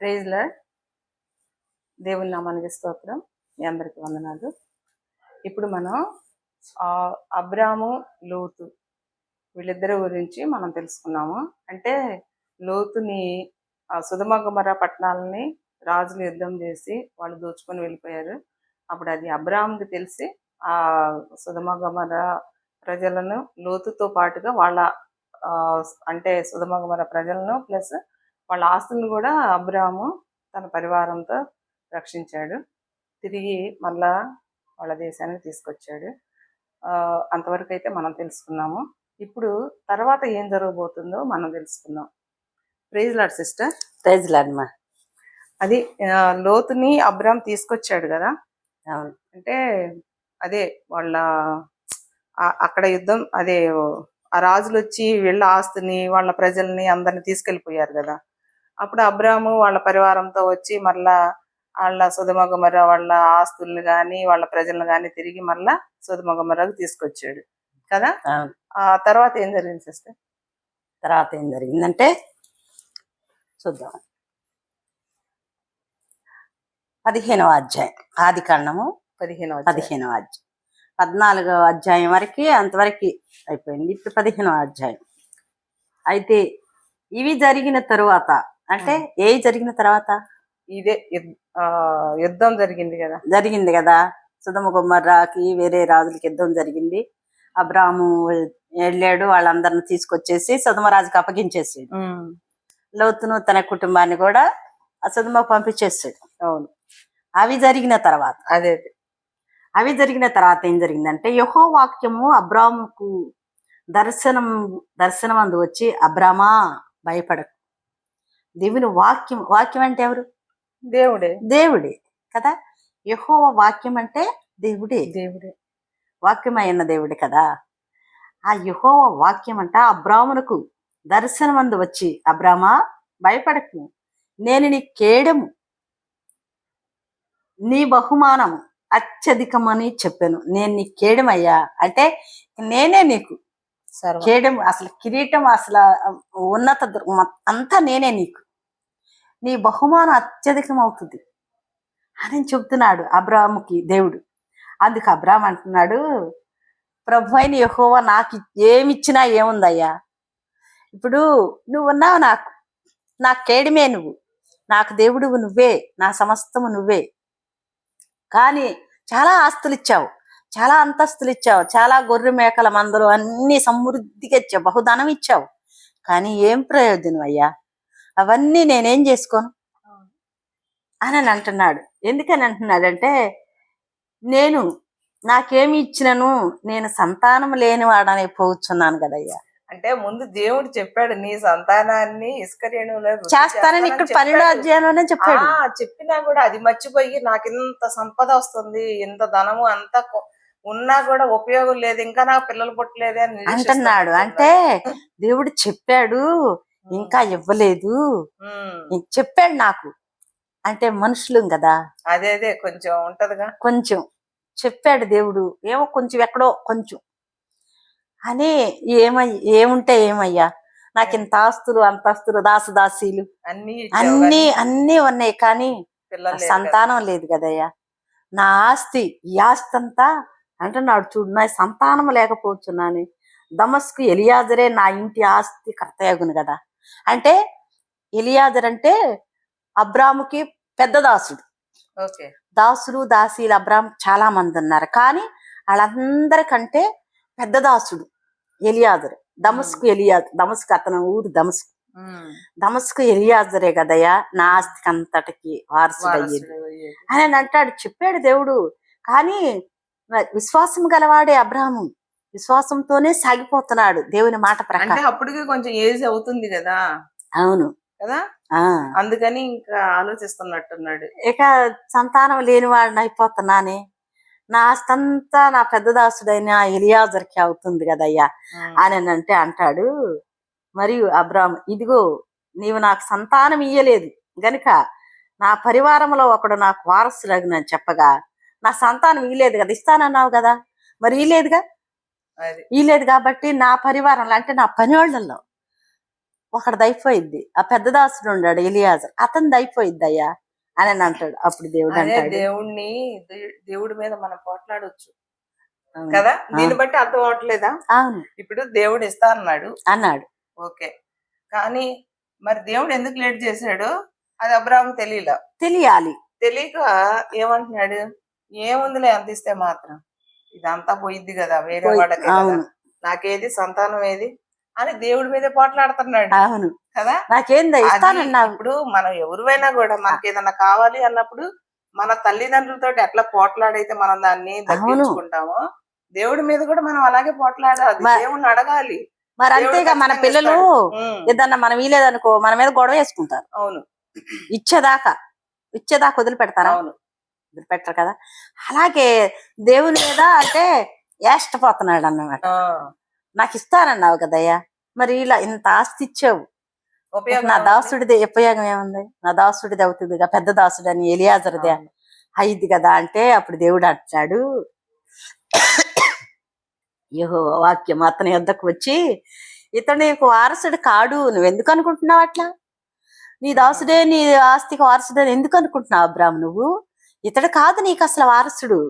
ప్రైజ్లో దేవుని నామానికి స్తోత్రం. మీ అందరికీ వందనాలు. ఇప్పుడు మనం అబ్రాము లోతు వీళ్ళిద్దరి గురించి మనం తెలుసుకున్నాము. అంటే లోతుని ఆ సుధమగమర పట్టణాలని రాజులు యుద్ధం చేసి వాళ్ళు దోచుకొని వెళ్ళిపోయారు. అప్పుడు అది అబ్రాహాంకి తెలిసి ఆ సుధమగమర ప్రజలను లోతుతో పాటుగా వాళ్ళ అంటే సుధమగమర ప్రజలను ప్లస్ వాళ్ళ ఆస్తులను కూడా అబ్రాహాము తన పరివారంతో రక్షించాడు. తిరిగి మళ్ళా వాళ్ళ దేశానికి తీసుకొచ్చాడు. అంతవరకు అయితే మనం తెలుసుకున్నాము. ఇప్పుడు తర్వాత ఏం జరగబోతుందో మనం తెలుసుకుందాం. Praise lord sister. ప్రైజ్ లాడమ్మా అది లోతుని అబ్రామ్ తీసుకొచ్చాడు కదా? అవును. అంటే అదే వాళ్ళ అక్కడ యుద్ధం అదే ఆ రాజులు వచ్చి వీళ్ళ ఆస్తిని వాళ్ళ ప్రజల్ని అందరిని తీసుకెళ్ళిపోయారు కదా? అప్పుడు అబ్రాము వాళ్ళ పరివారంతో వచ్చి మళ్ళా వాళ్ళ సుధమగమర వాళ్ళ ఆస్తుల్ని గాని వాళ్ళ ప్రజలను గాని తిరిగి మళ్ళా సుధమగమరకు తీసుకొచ్చాడు. కదా? ఆ. తర్వాత ఏం జరిగింది సిస్టర్? తర్వాత ఏం జరిగిందంటే చూద్దాం. పదిహేనవ అధ్యాయం ఆది కాండము పదిహేను పదిహేనవ అధ్యాయం. పద్నాలుగవ అధ్యాయం వరకు అంతవరకు అయిపోయింది. ఇప్పుడు పదిహేనవ అధ్యాయం. అయితే ఇవి జరిగిన తరువాత అంటే ఏ జరిగిన తర్వాత? ఇదే యుద్ధం జరిగింది కదా. జరిగింది కదా. సుధమ గుమ్మర్రాకి వేరే రాజులకి యుద్ధం జరిగింది. అబ్రాహము వెళ్ళాడు వాళ్ళందరిని తీసుకొచ్చేసి సుధమరాజుకి అప్పగించేసాడు. లోతును తన కుటుంబాన్ని కూడా ఆ సుధమ పంపించేసాడు. అవును. అవి జరిగిన తర్వాత అదే. అవి జరిగిన తర్వాత ఏం జరిగిందంటే యహో వాక్యము అబ్రాముకు దర్శనం దర్శనం అందు వచ్చి అబ్రామా భయపడకు. దేవుని వాక్యం వాక్యం అంటే ఎవరు? దేవుడే. దేవుడే కదా? యహోవ వాక్యం అంటే దేవుడే. దేవుడే. వాక్యం అయిన దేవుడే కదా? ఆ యహోవ వాక్యం అంట అబ్రామునకు దర్శనమందు వచ్చి అబ్రామా భయపడకు. నేను నీ కేడము నీ బహుమానము అత్యధికమని చెప్పాను. నేను నీ కేడమయ్యా. అంటే నేనే నీకు సర్వ కేడం అసలు కిరీటం అసలు ఉన్నత అంతా నేనే నీకు. నీ బహుమానం అత్యధికం అవుతుంది అని చెప్తున్నాడు అబ్రాముకి దేవుడు. అందుకు అబ్రామ్ అంటున్నాడు ప్రభు అయిన యహోవా నాకు ఏమిచ్చినా ఏముందయ్యా? ఇప్పుడు నువ్వు ఉన్నావు నాకు. నా కేడిమే నువ్వు. నాకు దేవుడు నువ్వే. నా సమస్తము నువ్వే. కానీ చాలా ఆస్తులు ఇచ్చావు చాలా అంతస్తులు ఇచ్చావు చాలా గొర్రె మేకల మందలు అన్ని సమృద్ధిగా ఇచ్చావు. బహుధనం ఇచ్చావు కానీ ఏం ప్రయోజనం అయ్యా అవన్నీ నేనేం చేసుకోను? అని అని అంటున్నాడు. ఎందుకని అంటున్నాడంటే నేను నాకేమి ఇచ్చినను నేను సంతానం లేనివాడని పోవచ్చున్నాను కదయ్యా. అంటే ముందు దేవుడు చెప్పాడు నీ సంతానాన్ని చేస్తానని ఇక్కడ పన్నెండో చెప్పాడు. అధ్యాయంలోనే చెప్పాడు. చెప్పినా కూడా అది మర్చిపోయి నాకు ఇంత సంపద వస్తుంది ఇంత ధనము అంత ఉన్నా కూడా ఉపయోగం లేదు ఇంకా నాకు పిల్లలు పుట్టలేదే అని అంటున్నాడు. అంటే దేవుడు చెప్పాడు ఇంకా ఇవ్వలేదు. చెప్పాడు నాకు. అంటే మనుషులు కదా. అదే అదే కొంచెం ఉంటదిగా. కొంచెం. చెప్పాడు దేవుడు. ఏమో కొంచెం ఎక్కడో కొంచెం. అని ఏమై ఏముంటే ఏమయ్యా? నాకు ఇంత ఆస్తులు అంతస్తులు దాసదాసీలు అన్ని అన్ని అన్ని ఉన్నాయి కానీ. సంతానం లేదు కదయ్యా. నా ఆస్తి ఈ ఆస్తి అంతా అంటున్నాడు చూడు నా సంతానం లేకపోవచ్చున్నాని. దమస్కు ఎలియాజరే నా ఇంటి ఆస్తి కర్తయగును కదా. అంటే ఎలియాజర్ అంటే అబ్రాముకి పెద్ద దాసుడు. దాసులు దాసీలు అబ్రామ్ చాలా మంది ఉన్నారు. కానీ వాళ్ళందరికంటే పెద్ద దాసుడు ఎలియాజర్. దమస్కు ఎలియాజర్ దమస్కు అతను ఊరు దమస్కు. దమస్కు ఎలియాజరే కదయ్యా నా ఆస్తికి అంతటికి వారసుడు అయ్యేది వారసుడు అయ్యేది. అని అని అంటాడు చెప్పాడు దేవుడు. కానీ విశ్వాసం గలవాడే అబ్రాహము విశ్వాసంతోనే సాగిపోతున్నాడు దేవుని మాట అంటే ప్రకారం అప్పటికి కొంచెం ఏజ్ అవుతుంది కదా? అవును. కదా? ఆ. అందుకని ఇంకా ఆలోచిస్తున్నట్టున్నాడు. ఇక సంతానం లేని వాడిని అయిపోతున్నానే. నా ఆస్తంతా నా పెద్ద దాసుడైన ఎలియాజర్కి అవుతుంది కదయ్యా. అని అంటే అంటాడు మరియు అబ్రామ్ ఇదిగో నీవు నాకు సంతానం ఇయ్యలేదు. గనుక నా పరివారంలో ఒకడు నాకు వారసులగినని చెప్పగా నా సంతానం ఇయ్యలేదు కదా ఇస్తానన్నావు కదా. మరి ఇయ్యలేదుగా? ఇయ్యలేదు కాబట్టి నా పరివారంలో అంటే నా పనివాళ్ళల్లో ఒకటిది అయిపోయిద్ది ఆ పెద్ద దాసుడు ఉన్నాడు ఎలియాజర్. అతనిది అయిపోయిద్ది అయ్యా అని అని అంటాడు. అప్పుడు దేవుడు అంటాడు. దేవుణ్ణి దేవుడి మీద మనం పోట్లాడొచ్చు. కదా. దీన్ని బట్టి అర్థం అవట్లేదా? అవును. ఇప్పుడు దేవుడు ఇస్తా అన్నాడు. అన్నాడు. ఓకే. కానీ మరి దేవుడు ఎందుకు లేట్ చేశాడు? అది అబ్రాహం తెలియలా? తెలియాలి. తెలియక ఏమంటున్నాడు? ఏముందిలే అంత ఇస్తే మాత్రం. ఇదంతా పోయిద్ది కదా వేరే వాళ్ళకి నాకేది సంతానం ఏది? అని దేవుడి మీద పోట్లాడుతున్నాడు. అవును. కదా? నాకేందా ఇస్తానన్నావు? ఇప్పుడు మనం ఎవరివైనా కూడా మనకి ఏదైనా కావాలి అన్నప్పుడు మన తల్లిదండ్రులతో ఎట్లా పోట్లాడైతే మనం దాన్ని దక్కించుకుంటామో దేవుడి మీద కూడా మనం అలాగే పోట్లాడాలి. దేవుడిని అడగాలి. మరి అంతేగా మన పిల్లలు ఏదన్నా మనం వీలేదనుకో మన మీద గొడవ వేసుకుంటారు. అవును. ఇచ్చేదాకా. ఇచ్చేదాకా వదిలిపెడతారా? అవును. వదిలిపెట్టరు కదా? అలాగే దేవుని మీద అంటే ఏష్టపోతున్నాడు అన్నమాట. నాకు ఇస్తానన్నావు కదయ్యా. మరి ఇలా ఇంత ఆస్తి ఇచ్చావు. నా. దాసుడిది ఉపయోగం ఏముంది? నా దాసుడిది అవుతుందిగా పెద్ద దాసుడు అని ఎలియాజరుదే. అయింది కదా అంటే అప్పుడు దేవుడు అంటాడు యహో వాక్యం అతని యొద్దకు వచ్చి ఇతడు నీకు వారసుడు కాడు నువ్వు ఎందుకు అనుకుంటున్నావు అట్లా? నీ దాసుడే నీ ఆస్తికి వారసుడే ఎందుకు అనుకుంటున్నావు అబ్రాహ్మ నువ్వు? ఇతడు కాదు నీకు అసలు వారసుడు.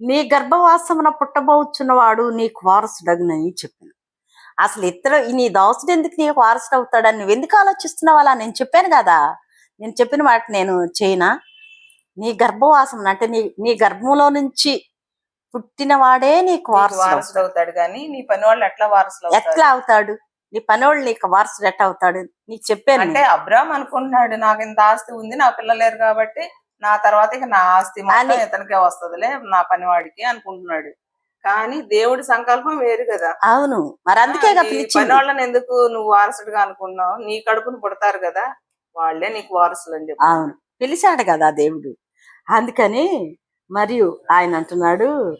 నీ గర్భవాసమున పుట్టబోచున్నవాడు నీకు వారసుడగునని చెప్పాను. అసలు ఇతడు నీ దాసుడు ఎందుకు నీకు వారసుడు అవుతాడని నువ్వు ఎందుకు ఆలోచిస్తున్నావు అలా? నేను చెప్పాను కదా. నేను చెప్పిన మాట నేను చేయనా? నీ గర్భవాసం అంటే నీ నీ గర్భంలో నుంచి పుట్టినవాడే నీకు నీకు వారసుడు వారసుడు అవుతాడు కానీ నీ పని వాళ్ళు ఎట్లా వారసులు ఎట్లా అవుతాడు? నీ పనోళ్ళు నీకు వారసుడు ఎట్లా అవుతాడు? నీకు చెప్పాను అంటే అబ్రామ్ అనుకుంటున్నాడు నాకు ఇంత ఆస్తి ఉంది నా పిల్లలేరు కాబట్టి నా తర్వాత ఇక నా ఆస్తి మొత్తం ఇతనికే వస్తదిలే నా పనివాడికి అనుకుంటున్నాడు. కానీ దేవుడి సంకల్పం వేరు కదా. అవును. మరి అందుకేగా నీ పిలిచింది పని వాళ్ళని ఎందుకు నువ్వు వారసుడిగా అనుకున్నావు? నీ కడుపును పుడతారు కదా. వాళ్ళే నీకు వారసులు అని చెప్పి అవును. పిలిచాడు కదా దేవుడు. అందుకని మరియు ఆయన అంటున్నాడు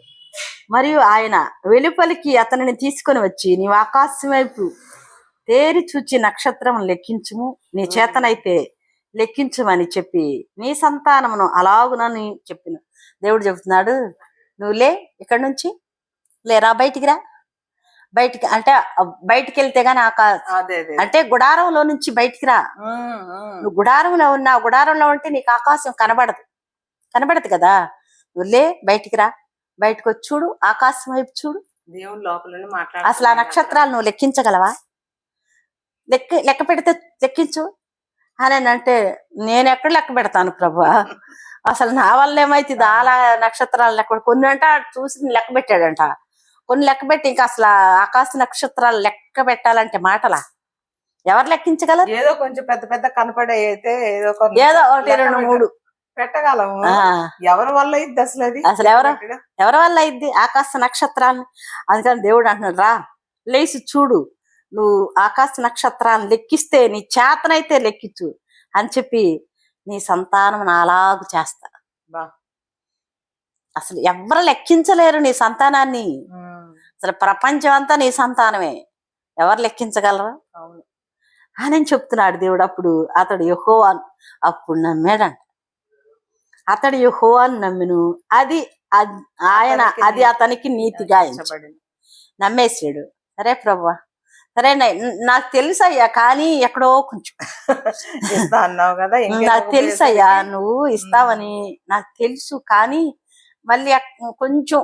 మరియు ఆయన వెలుపలికి అతనిని తీసుకొని వచ్చి నీవు ఆకాశం వైపు తేరి చూచి నక్షత్రం లెక్కించుము. నీ చేతనైతే లెక్కించుమని చెప్పి నీ సంతానమును అలాగునని చెప్పిన. దేవుడు చెబుతున్నాడు నువ్వు లే ఇక్కడి నుంచి లేరా బయటికి రా. బయటికి అంటే ఆ బయటికి వెళ్తే గానీ అదే. అంటే గుడారంలో నుంచి బయటికి రా. నువ్వు గుడారంలో ఉన్నా గుడారంలో ఉంటే నీకు ఆకాశం కనబడదు. కనబడదు కదా. నువ్వు లే బయటికి రా. బయటకు వచ్చి చూడు ఆకాశం వైపు చూడు. దేవుడు లోపల నుండి అసలు ఆ నక్షత్రాలు నువ్వు లెక్కించగలవా? లెక్క లెక్క పెడితే లెక్కించు. అని అంటే నేను ఎక్కడ లెక్క పెడతాను ప్రభు? అసలు నా వల్ల ఏమైతుంది? అలా నక్షత్రాలు లెక్క కొన్ని అంట చూసి లెక్క పెట్టాడంట. కొన్ని లెక్క పెట్టి ఇంకా అసలు ఆకాశ నక్షత్రాలు లెక్క పెట్టాలంటే మాటలా? ఎవరు లెక్కించగలరు? ఏదో కొంచెం పెద్ద పెద్ద కనపడే అయితే ఏదో ఏదో ఒకటి రెండు మూడు. పెట్టగలము. ఎవరి వల్ల అయింది అసలు అది? అసలు ఎవరు? ఎవరి వల్ల అయింది ఆకాశ నక్షత్రాలను అందుకని దేవుడు అంటున్నాడు రా లేచి చూడు. నువ్వు ఆకాశ నక్షత్రాలను లెక్కిస్తే నీ చేతనైతే లెక్కించు అని చెప్పి నీ సంతానం అలాగు చేస్తా. అసలు ఎవరు లెక్కించలేరు నీ సంతానాన్ని. అసలు ప్రపంచం అంతా నీ సంతానమే. ఎవరు లెక్కించగలరు? అని చెప్తున్నాడు దేవుడు అప్పుడు. అతడు యెహోవాను అప్పుడు నమ్మాడంట. అతడు యెహోవాను నమ్మిను. అది ఆయన అది అతనికి నీతిగా. నమ్మేసాడు సరే ప్రభా. సరే నాకు తెలుసయ్యా కానీ ఎక్కడో కొంచెం. ఇస్తా అన్నావు కదా నాకు తెలుసయ్యా? నువ్వు ఇస్తావని నాకు తెలుసు కానీ మళ్ళీ కొంచెం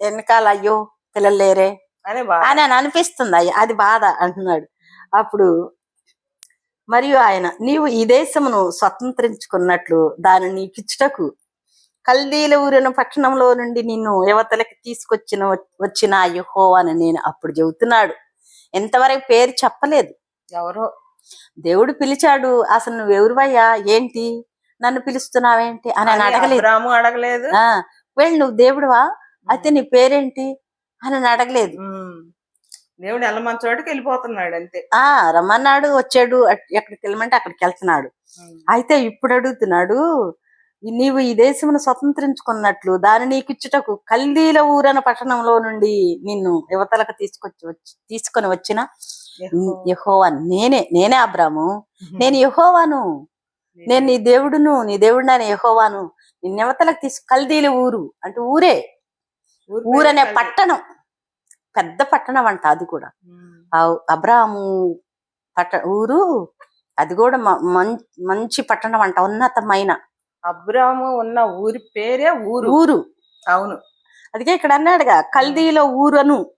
వెనకాల అయ్యో పిల్లలు లేరే అని. అని అని అనిపిస్తుంది అయ్యా అది బాధ అంటున్నాడు. అప్పుడు మరియు ఆయన నీవు ఈ దేశమును స్వతంత్రించుకున్నట్లు దాన్ని నీకిచ్చుటకు కల్దీల ఊరిన పట్టణంలో నుండి నిన్ను యువతలకి తీసుకొచ్చిన వచ్చిన యుహో అని నేను అప్పుడు చెబుతున్నాడు. ఎంతవరకు పేరు చెప్పలేదు. ఎవరో. దేవుడు పిలిచాడు అసలు నువ్వు ఎవరివయ్యా? ఏంటి? నన్ను పిలుస్తున్నావేంటి? అని అడగలేదు. అబ్రాము అడగలేదు. ఆ వెళ్ళి నువ్వు దేవుడువా? అయితే నీ పేరేంటి? అని అడగలేదు. దేవుడు ఎలా మన చోటుకి వెళ్ళిపోతున్నాడు అంతే. ఆ రమ్మన్నాడు వచ్చాడు ఎక్కడికి వెళ్ళమంటే అక్కడికి వెళ్తున్నాడు. అయితే ఇప్పుడు అడుగుతున్నాడు నీవు ఈ దేశమును స్వతంత్రించుకున్నట్లు దాని నీకు ఇచ్చుటకు కల్దీల ఊరన పట్టణంలో నుండి నిన్ను యువతలకు తీసుకొచ్చి వచ్చి తీసుకొని వచ్చిన యహోవా. నేనే నేనే అబ్రాము. నేను యహోవాను. నేను నీ దేవుడును నీ దేవుడు అని యహోవాను. నిన్ను యువతలకు తీసు కల్దీల ఊరు అంటే ఊరే. ఊరి ఊరనే పట్టణం. పెద్ద పట్టణం అంట అది కూడా. అబ్రాము పట్ట ఊరు అది కూడా మంచి పట్టణం అంట ఉన్నతమైన. అబ్రాము ఉన్న ఊరి పేరే ఊరు. ఊరు. అవును. అందుకే ఇక్కడ అన్నాడుగా కల్దీల ఊరను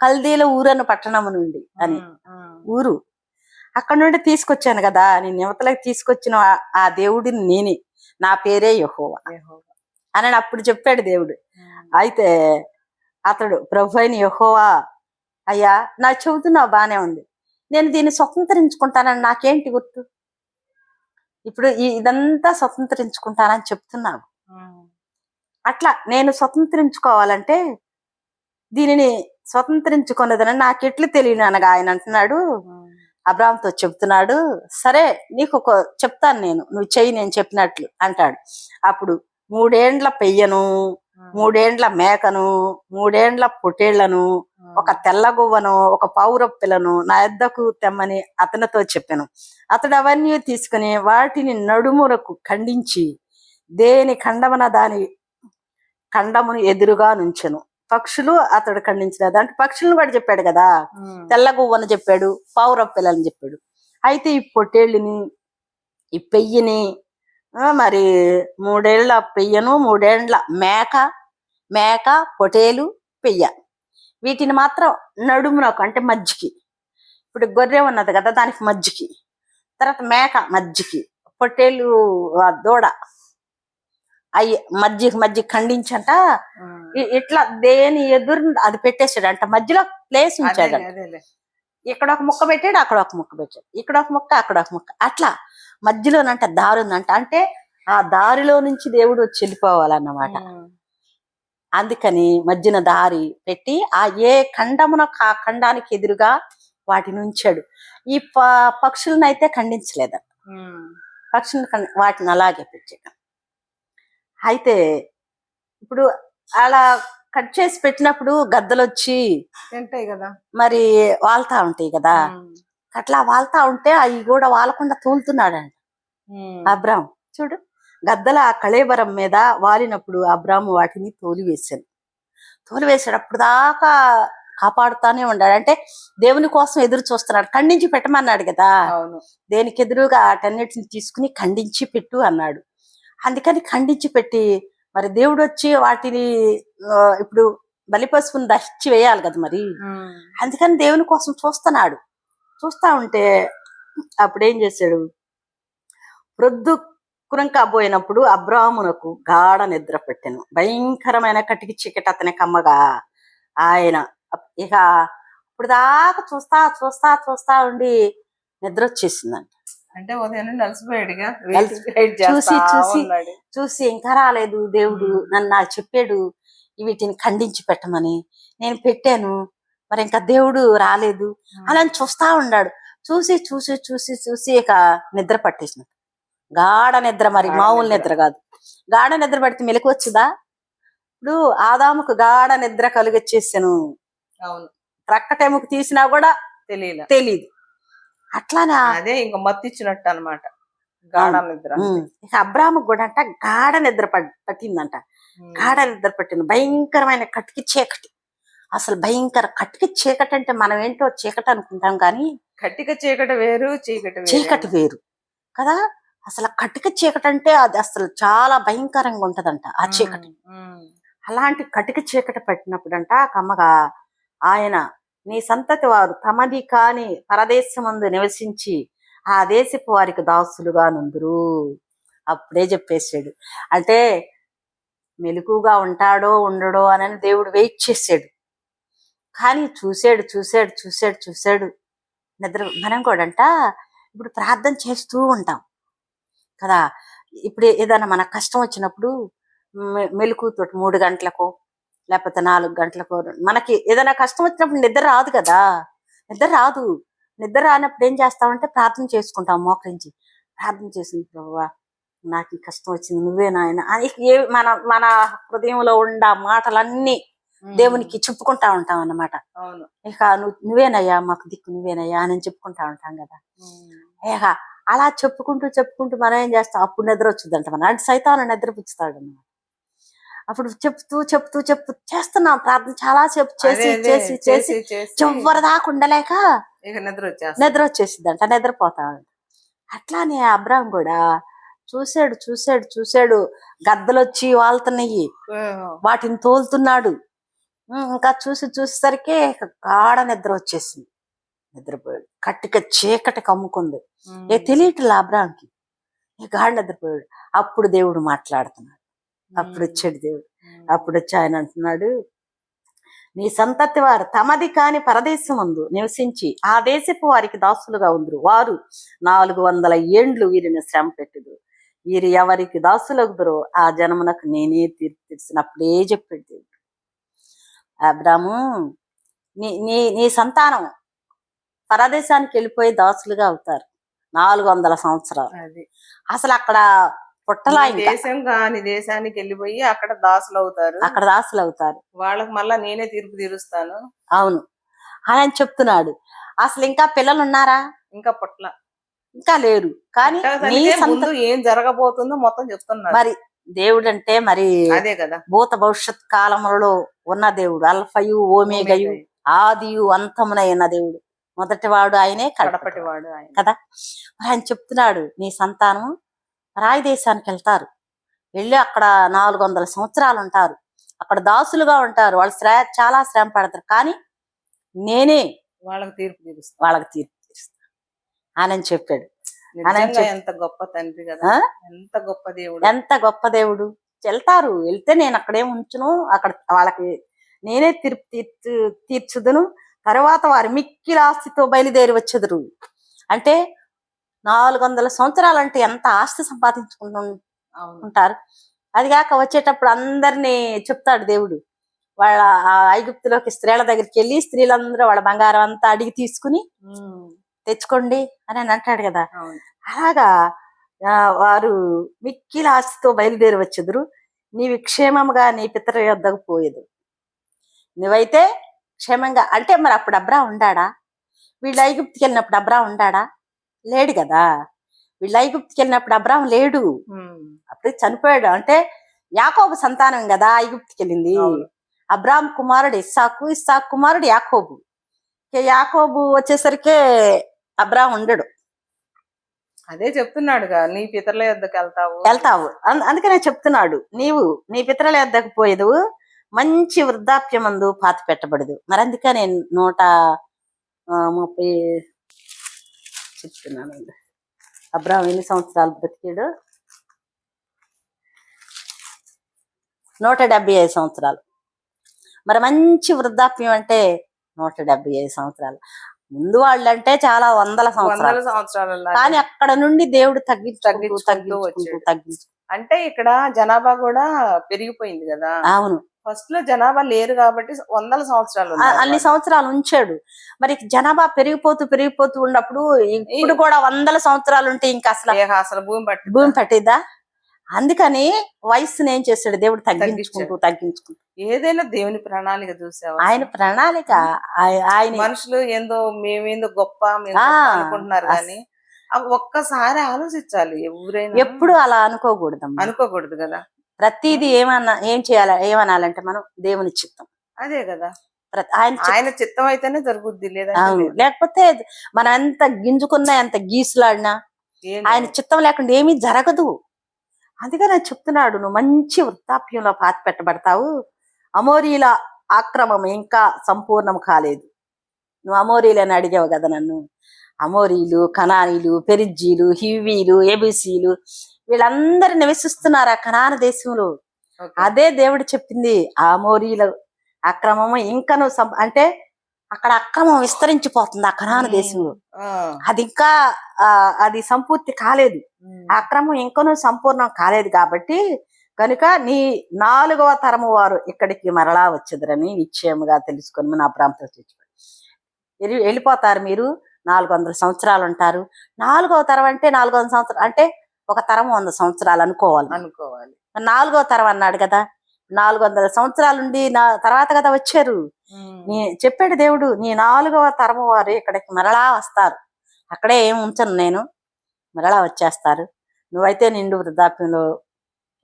కల్దీల ఊరను పట్టణము నుండి అని. ఊరు. అక్కడ నుండి తీసుకొచ్చాను కదా నేను యువతలకు తీసుకొచ్చిన ఆ- దేవుడిని నేనే. నా పేరే యెహోవా. అని అప్పుడు చెప్పాడు దేవుడు. అయితే అతడు ప్రభు అయిన యెహోవా అయ్యా నా చెబుతున్నావు బానే ఉంది. నేను దీన్ని స్వతంత్రించుకుంటానని నాకేంటి గుర్తు? ఇప్పుడు ఈ ఇదంతా స్వతంత్రించుకుంటానని చెప్తున్నావు. అట్లా నేను స్వతంత్రించుకోవాలంటే దీనిని స్వతంత్రించుకున్నదని నాకెట్లు తెలియను అనగా ఆయన అంటున్నాడు. అబ్రామ్తో చెప్తున్నాడు సరే నీకు ఒక చెప్తాను నేను నువ్వు చెయ్యి నేను చెప్పినట్లు అంటాడు అప్పుడు మూడేండ్ల పెయ్యను. మూడేండ్ల మేకను మూడేండ్ల పొటేళ్ళను. ఒక తెల్లగువ్వను ఒక పావురొప్పిలను నా యొద్దకు తెమ్మని అతనితో చెప్పాను. అతడు అవన్నీ తీసుకుని వాటిని నడుమురకు ఖండించి దేని ఖండమన దాని ఖండమును ఎదురుగా నుంచెను. పక్షులు అతడు ఖండించలేదు అంటే పక్షులను కూడా చెప్పాడు కదా. ఉమ్. తెల్లగువ్వని చెప్పాడు పావురొప్పిలని చెప్పాడు. అయితే ఈ పొట్టేళ్ళని ఈ పెయ్యిని మరి మూడేళ్ళ పెయ్యను మూడేళ్ళ మేక మేక పొటేలు పెయ్య. వీటిని మాత్రం నడుమునకు అంటే మజ్జికి. ఇప్పుడు గొర్రె ఉన్నది కదా దానికి మజ్జికి. తర్వాత మేక మజ్జికి. పొట్టేలు దూడ. అయ్యి మజ్జి మజ్జి ఖండించంట. ఇట్లా దేని ఎదురు అది పెట్టేసాడు అంట మధ్యలో ప్లేస్ ఉంచాడు. ఇక్కడ ఒక ముక్క పెట్టాడు అక్కడ ఒక ముక్క పెట్టాడు. ఇక్కడ ఒక ముక్క అక్కడ ఒక ముక్క. అట్లా మధ్యలోనంట దారి ఉందంట అంటే ఆ దారిలో నుంచి దేవుడు వచ్చి వెళ్ళిపోవాలన్నమాట. అందుకని మధ్యన దారి పెట్టి ఆ ఏ ఖండమున ఆ ఖండానికి ఎదురుగా వాటిని ఉంచాడు ఈ ప పక్షులను అయితే ఖండించలేదు ఉమ్. పక్షులను వాటిని అలాగే పెట్టాడు అయితే ఇప్పుడు అలా కట్ చేసి పెట్టినప్పుడు గద్దలు వచ్చి తింటాయి కదా. మరి వాళ్తా ఉంటాయి కదా. అట్లా వాళ్తా ఉంటే అవి కూడా వాలకుండా తోలుతున్నాడంట. ఉమ్. అబ్రామ్. చూడు. గద్దల కళేబరం మీద వాలినప్పుడు అబ్రాము వాటిని తోలివేశాను తోలివేసాడు దాకా కాపాడుతానే ఉన్నాడు అంటే దేవుని కోసం ఎదురు చూస్తున్నాడు. ఖండించి పెట్టమన్నాడు కదా. దేనికి ఎదురుగా వాటన్నిటిని తీసుకుని ఖండించి పెట్టు అన్నాడు. అందుకని ఖండించి పెట్టి మరి దేవుడు వచ్చి వాటిని ఇప్పుడు బలిపసుపుని దహించి వేయాలి కదా మరి. అందుకని దేవుని కోసం చూస్తున్నాడు. చూస్తా ఉంటే అప్పుడు ఏం చేశాడు? ప్రొద్దు కురం కాబోయినప్పుడు అబ్రాహ్మునకు గాఢ నిద్ర పెట్టాను. భయంకరమైన కటికి చీకటి అతని కమ్మగా ఆయన ఇక ఇప్పుడు దాకా చూస్తా చూస్తా చూస్తా ఉండి నిద్ర వచ్చేసిందంట అంటే ఉదయం అలసిపోయాడుగా చూసి, చూసి. చూసి ఇంకా రాలేదు దేవుడు. నన్ను నాకు చెప్పాడు వీటిని ఖండించి పెట్టమని. నేను పెట్టాను మరి ఇంకా దేవుడు రాలేదు అలా అని చూస్తా ఉన్నాడు. చూసి చూసి చూసి చూసి ఇక నిద్ర పట్టేసిన గాఢ నిద్ర మరి మామూలు నిద్ర. కాదు. గాఢ నిద్ర పడితే మెలకు వచ్చుదా? ఇప్పుడు ఆదాముకు గాఢ నిద్ర కలిగొచ్చేసాను. అవును. ప్రక్కటెముకు తీసినా కూడా తెలియలే. తెలీదు. అట్లానే? అదే ఇంకా మత్తిచ్చినట్టు అనమాట గాఢ నిద్ర. ఇక అబ్రాహ్మకు కూడా అంట గాఢ నిద్ర పట్టిందంట. గాఢ నిద్ర పట్టింది. భయంకరమైన కటికి చీకటి. అసలు భయంకర కటికి చీకటి అంటే మనం ఏంటో చీకటి అనుకుంటాం కానీ కట్టిక చీకటి వేరు చీకటి చీకటి వేరు. కదా? అసలు కటిక చీకటి అంటే అది అసలు చాలా భయంకరంగా ఉంటదంట ఆ చీకటి. అలాంటి కటిక చీకటి పట్టినప్పుడంట కమ్మగా ఆయన నీ సంతతి వారు తమది కాని పరదేశమందు నివసించి ఆ దేశపు వారికి దాసులుగా నుందురు. అప్పుడే చెప్పేసాడు అంటే మెలకుగా ఉంటాడో ఉండడో అని దేవుడు వెయిట్ చేసాడు కానీ చూశాడు చూసాడు చూశాడు చూశాడు. నిద్ర మనం కూడా అంట ఇప్పుడు ప్రార్థన చేస్తూ ఉంటాం. కదా? ఇప్పుడు ఏదైనా మన కష్టం వచ్చినప్పుడు మె- మూడు గంటలకు లేకపోతే నాలుగు గంటలకు మనకి ఏదైనా కష్టం వచ్చినప్పుడు నిద్ర రాదు కదా. నిద్ర రాదు. నిద్ర రానప్పుడు ఏం చేస్తామంటే ప్రార్థన చేసుకుంటాం మోకరించి. ప్రార్థన చేసిన ప్రభువా నాకు ఈ కష్టం వచ్చింది నువ్వే నాయన. ఏ మన మన హృదయంలో ఉండ మాటలన్నీ. దేవునికి చెప్పుకుంటా ఉంటాం అన్నమాట. ఇక నువ్వు నువ్వేనయ్యా మాకు దిక్కు నువ్వేనయ్యా అని చెప్పుకుంటా ఉంటాం కదా. ఇక అలా చెప్పుకుంటూ చెప్పుకుంటూ మనం ఏం చేస్తాం? అప్పుడు నిద్ర వచ్చిందంట మన. అంటే సైతాన్ని నిద్రపుచ్చుతాడు అన్నమాట. అప్పుడు చెప్తూ చెప్తూ చెప్తూ చేస్తున్నాం. ప్రార్థన చాలా సేపు చేసి చేసి చేసి చివరి దాకా ఉండలేక నిద్ర వచ్చేస్తుంది. నిద్ర వచ్చేసిందంట. నిద్రపోతా అట్లానే అబ్రాహం కూడా చూశాడు చూశాడు చూశాడు. గద్దలు వచ్చి వాళ్తున్నాయి వాటిని తోలుతున్నాడు. ఇంకా చూసి చూసేసరికి గాఢ నిద్ర వచ్చేసింది. నిద్రపోయాడు. కట్టిక చీకటి కమ్ముకుంది. ఏ తెలియట్లే అబ్రాహంకి. ఏ గాఢ నిద్రపోయాడు. అప్పుడు దేవుడు మాట్లాడుతున్నాడు. అప్పుడు వచ్చాడు దేవుడు. అప్పుడు వచ్చి ఆయన అంటున్నాడు నీ సంతతి వారు తమది కాని పరదేశమందు నివసించి ఆ దేశపు వారికి దాసులుగా ఉందరు. వారు నాలుగు వందల ఏండ్లు వీరిని శ్రమ పెట్టుదు వీరు ఎవరికి దాసులగుదరో ఆ జనమునకు నేనే తీర్పు తీర్చినప్పుడే చెప్పాడు దేవుడు. అబ్రాము నీ నీ నీ సంతానం పరదేశానికి వెళ్ళిపోయి దాసులుగా అవుతారు నాలుగు వందల సంవత్సరాలు. అసలు అక్కడ పుట్టలా దేశం కాని దేశానికి వెళ్ళిపోయి అక్కడ దాసులు అవుతారు అక్కడ దాసులు అవుతారు వాళ్ళకి మళ్ళా నేనే తీర్పు తీరుస్తాను. అవును. ఆయన చెప్తున్నాడు. అసలు ఇంకా పిల్లలు ఉన్నారా ఇంకా పుట్ల. ఇంకా లేరు. కానీ నీ సంత ఏం జరగబోతుందో మొత్తం చెప్తున్నారు. మరి దేవుడు అంటే మరి అదే కదా. భూత భవిష్యత్ కాలములలో ఉన్న దేవుడు. అల్ఫయు ఓమేగయు ఆదియు అంతమునైన దేవుడు. మొదటివాడు ఆయనే కడపటి కడపటి వాడు ఆయన. కదా? మరి ఆయన చెప్తున్నాడు నీ సంతానం రాయి దేశానికి వెళ్తారు. వెళ్ళి అక్కడ నాలుగు వందల సంవత్సరాలు ఉంటారు. అక్కడ దాసులుగా ఉంటారు. వాళ్ళు శ్ర చాలా శ్రమ పడతారు. కానీ నేనే వాళ్ళకి తీర్పు తీరుస్తాను. వాళ్ళకి తీర్పు తీరుస్తాను. ఆయన చెప్పాడు. ఎంత గొప్ప తండ్రి కదా? ఎంత గొప్ప దేవుడు. ఎంత గొప్ప దేవుడు. వెళ్తారు. వెళ్తే నేను అక్కడే ఉంచును. అక్కడ వాళ్ళకి నేనే తీర్పు తీర్చు తీర్చుదును. తర్వాత వారి మిక్కిలి ఆస్తితో బయలుదేరి వచ్చేదురు. అంటే నాలుగు వందల సంవత్సరాలు అంటే ఎంత ఆస్తి సంపాదించుకుంటూ ఉంటారు. అది కాక వచ్చేటప్పుడు అందరినీ చెప్తాడు దేవుడు. వాళ్ళ ఆ ఐగుప్తులోకి స్త్రీల దగ్గరికి వెళ్ళి స్త్రీలందరూ వాళ్ళ బంగారం అంతా అడిగి తీసుకుని తెచ్చుకోండి అని అని అంటాడు కదా. అలాగా వారు మిక్కిలి ఆస్తితో బయలుదేరి వచ్చెదురు నీవి క్షేమముగా నీ పితర యొద్దకు పోయేదు. నువ్వైతే క్షేమంగా అంటే మరి అప్పుడు అబ్రా ఉండాడా? వీళ్ళు ఐగుప్తికి వెళ్ళినప్పుడు అబ్రా ఉండాడా? లేడు కదా. వీళ్ళు ఐగుప్తికి వెళ్ళినప్పుడు అబ్రాహం లేడు. అప్పుడు చనిపోయాడు. అంటే యాకోబు సంతానం కదా ఐగుప్తికి వెళ్ళింది. అబ్రాహం కుమారుడు ఇస్సాకు ఇస్సాకు కుమారుడు యాకోబు. యాకోబు వచ్చేసరికి అబ్రాహం ఉండడు. అదే చెప్తున్నాడుగా నీ పితరుల యొద్దకు వెళ్తావు. వెళ్తావు. అందుకనే చెప్తున్నాడు. నీవు నీ పితరుల యొద్దకు పోయేదు మంచి వృద్ధాప్యమందు పాతి పెట్టబడదు మరి అందుకనే నూట ముప్పై చెప్తున్నాను అబ్రాహం ఎన్ని సంవత్సరాలు బ్రతికాడు? నూట డెబ్బై ఐదు సంవత్సరాలు. మరి మంచి వృద్ధాప్యం అంటే నూట డెబ్బై ఐదు సంవత్సరాలు. ముందు వాళ్ళు అంటే చాలా వందల సంవత్సరాలు. సంవత్సరాల కానీ అక్కడ నుండి దేవుడు తగ్గించుకుంటూ వచ్చాడు. తగ్గించు అంటే ఇక్కడ జనాభా కూడా పెరిగిపోయింది కదా. అవును. ఫస్ట్లో జనాభా లేరు కాబట్టి వందల సంవత్సరాలు అన్ని. సంవత్సరాలు ఉంచాడు. మరి జనాభా పెరిగిపోతూ పెరిగిపోతూ ఉన్నప్పుడు ఇప్పుడు కూడా వందల సంవత్సరాలు ఉంటే ఇంకా అసలు అసలు భూమి పట్టి భూమి పట్టిద్దా? అందుకని వయస్సుని ఏం చేశాడు? దేవుడు తగ్గించుకుంటూ తగ్గించుకుంటూ. ఏదైనా దేవుని ప్రణాళిక చూసావా? ఆయన ప్రణాళిక ఆయ- ఆయన మనుషులు ఏందో మేమేందో గొప్ప అనుకుంటున్నారు కానీ ఒక్కసారి ఆలోచించాలి. ఎవరైనా ఎప్పుడు అలా అనుకోకూడదమ్మా. అనుకోకూడదు కదా? ప్రతిదీ ఏమన్నా ఏం చేయాలి ఏమనాలంటే మనం దేవుని చిత్తం. అదే కదా. ఆయన ఆయన చిత్తం అయితేనే జరుగుద్ది లేదు. లేకపోతే మనం ఎంత గింజుకున్నా ఎంత గీసులాడినా ఆయన. చిత్తం లేకుండా ఏమీ జరగదు. అందుకని ఆయన చెప్తున్నాడు నువ్వు మంచి వృద్ధాప్యంలో పాతి పెట్టబడతావు. అమోరీల ఆక్రమం ఇంకా సంపూర్ణం కాలేదు. నువ్వు అమోరీలని అడిగావు కదా నన్ను. అమోరీలు కనానీలు పెరిజ్జీలు హివీలు ఎబిసీలు వీళ్ళందరూ నివసిస్తున్నారు ఆ కనాన దేశంలో. అదే దేవుడు చెప్పింది ఆ అమోరీల అక్రమము ఇంకను అంటే అక్కడ అక్రమం విస్తరించిపోతుంది ఆ కనాన దేశంలో. అది ఇంకా అది సంపూర్తి కాలేదు. ఉమ్. ఆ క్రమం ఇంకనూ సంపూర్ణం కాలేదు కాబట్టి కనుక నీ నాలుగవ తరము వారు ఇక్కడికి మరలా వచ్చేదరని నిశ్చయముగా తెలుసుకొని నా ప్రాంతం వెళ్ళిపోతారు మీరు. నాలుగు వందల సంవత్సరాలు ఉంటారు. నాలుగవ తరం అంటే నాలుగు వందల సంవత్సరాలు అంటే ఒక తరం వంద సంవత్సరాలు అనుకోవాలి అనుకోవాలి. నాలుగవ తరం అన్నాడు కదా నాలుగు వందల సంవత్సరాల నుండి నా తర్వాత కదా వచ్చారు. నీ చెప్పాడు దేవుడు నీ నాలుగవ తరము వారు ఇక్కడికి మరలా వస్తారు. అక్కడే ఏం ఉంచను నేను మరలా వచ్చేస్తారు. నువ్వైతే నిండు వృద్ధాప్యంలో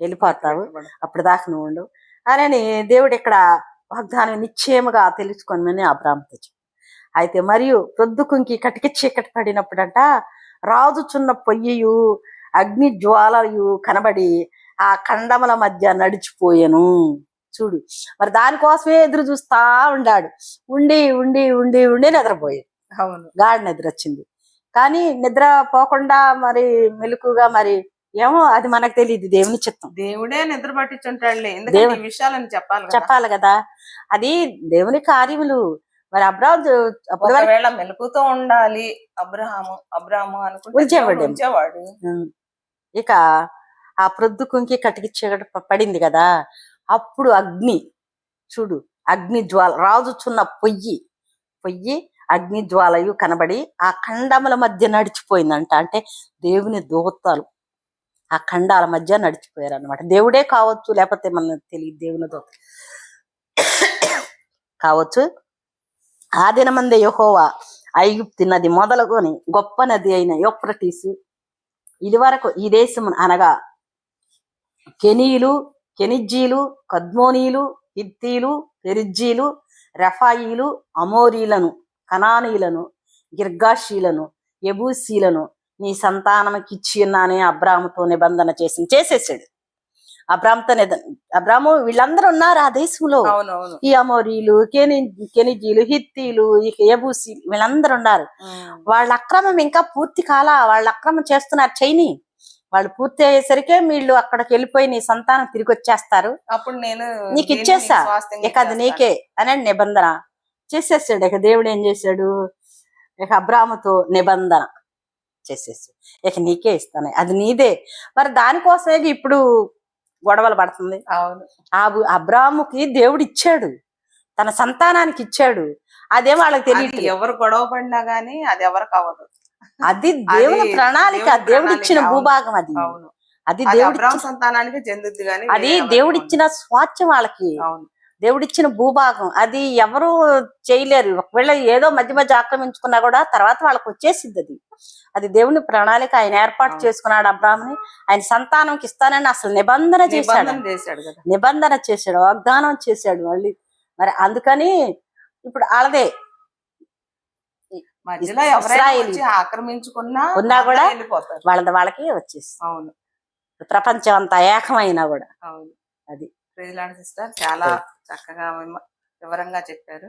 వెళ్ళిపోతావు అప్పుడు దాకా నువ్వు ఉండు. అని దేవుడు ఇక్కడ వాగ్దానం నిశ్చయముగా తెలుసుకొని అబ్రాహ్మతో చెప్పాడు. అయితే మరియు ప్రొద్దుకుంకి కటిక చీకటి పడినప్పుడంట రాజుచున్న పొయ్యియు అగ్ని జ్వాలయు కనబడి ఆ ఖండముల మధ్య నడిచిపోయాను. చూడు మరి దానికోసమే ఎదురు చూస్తా ఉండాడు. ఉండి ఉండి ఉండి ఉండి నిద్రపోయాడు. అవును. గాఢ నిద్ర వచ్చింది. కానీ నిద్ర పోకుండా మరి మెలకుగా మరి ఏమో అది మనకు తెలియదు దేవుని చిత్తం. దేవుడే నిద్ర పట్టించుంటాడులే. ఎందుకంటే విషయాలని చెప్పాలి. చెప్పాలి కదా. అది దేవుని కార్యములు. మరి అబ్రాహం ఒకవేళ మెలకుతో ఉండాలి అబ్రహాము అబ్రాము అనుకుంటే ఉంచేవాడు. ఇక ఆ ప్రొద్దు కుంకి కటికి చీకటి పడింది కదా. అప్పుడు అగ్ని చూడు అగ్ని జ్వాల రాజుచున్న పొయ్యి పొయ్యి అగ్ని జ్వాలయు కనబడి ఆ ఖండముల మధ్య నడిచిపోయిందంట. అంటే దేవుని దూతలు ఆ ఖండాల మధ్య నడిచిపోయారు అనమాట దేవుడే కావచ్చు లేకపోతే మన తెలియదు దేవుని దోత. కావచ్చు. ఆ దినమందే యహోవా ఐగుప్తి నది మొదలుకొని గొప్ప నది అయిన యోప్రటీసు ఇదివరకు ఈ దేశం అనగా కెనీలు కెనిజ్జీలు కద్మోనీలు హిత్తీలు పెరిజ్జీలు రఫాయిలు అమోరీలను కనానీలను గిర్గాషీలను ఎబూసీలను నీ సంతానముకిచ్చి ఉన్నానే అబ్రాముతో నిబంధన చేసి చేసేసాడు. అబ్రామ్తో నిద అబ్రాము వీళ్ళందరూ ఉన్నారు ఆ దేశంలో. ఈ అమోరీలు కెని కెనిజీలు హిత్తీలు ఎబూసీ వీళ్ళందరూ ఉన్నారు. వాళ్ళ అక్రమం ఇంకా పూర్తి కాల వాళ్ళ అక్రమం చేస్తున్నారు చైని. వాళ్ళు పూర్తి అయ్యేసరికి వీళ్ళు అక్కడికి వెళ్ళిపోయి నీ సంతానం తిరిగి వచ్చేస్తారు. అప్పుడు నేను నీకు ఇచ్చేస్తా. ఇక అది. నీకే అని నిబంధన. చేసేసాడు. ఇక దేవుడు ఏం చేశాడు? ఇక అబ్రాముతో నిబంధన చేసేసాడు. ఇక నీకే ఇస్తాను. అది నీదే. మరి దానికోసమే ఇప్పుడు గొడవలు పడుతుంది. అవును. ఆ అబ్రాముకి దేవుడు ఇచ్చాడు తన సంతానానికి ఇచ్చాడు. అదే వాళ్ళకి తెలియదు ఎవరు గొడవ పడినా గానీ అది ఎవరికి అవ్వదు. అది దేవుని ప్రణాళిక దేవుడు ఇచ్చిన. భూభాగం అది. అవును. అది దేవుడి సంతానానికి చెందుద్ది గానీ అది దేవుడిచ్చిన స్వాచ్ఛం వాళ్ళకి. అవును. దేవుడిచ్చిన భూభాగం. అది ఎవరు చేయలేరు. ఒకవేళ ఏదో మధ్య మధ్య ఆక్రమించుకున్నా కూడా తర్వాత వాళ్ళకి వచ్చేసింది అది. అది దేవుని ప్రణాళిక. ఆయన ఏర్పాటు. చేసుకున్నాడు అబ్రాహ్మని. ఆయన సంతానంకి ఇస్తానని అసలు నిబంధన చేశాడు నిబంధన చేశాడు. కదా. నిబంధన చేశాడు. వాగ్దానం చేశాడు మళ్ళీ. మరి అందుకని ఇప్పుడు వాళ్ళదే. వచ్చి ఆక్రమించుకున్నా ఉన్నా కూడా వాళ్ళది వాళ్ళకి వచ్చేసి అవును. ప్రపంచం అంతా ఏకమైనా కూడా. అవును. అది. సిస్టర్ చాలా చక్కగా వివరంగా చెప్పారు.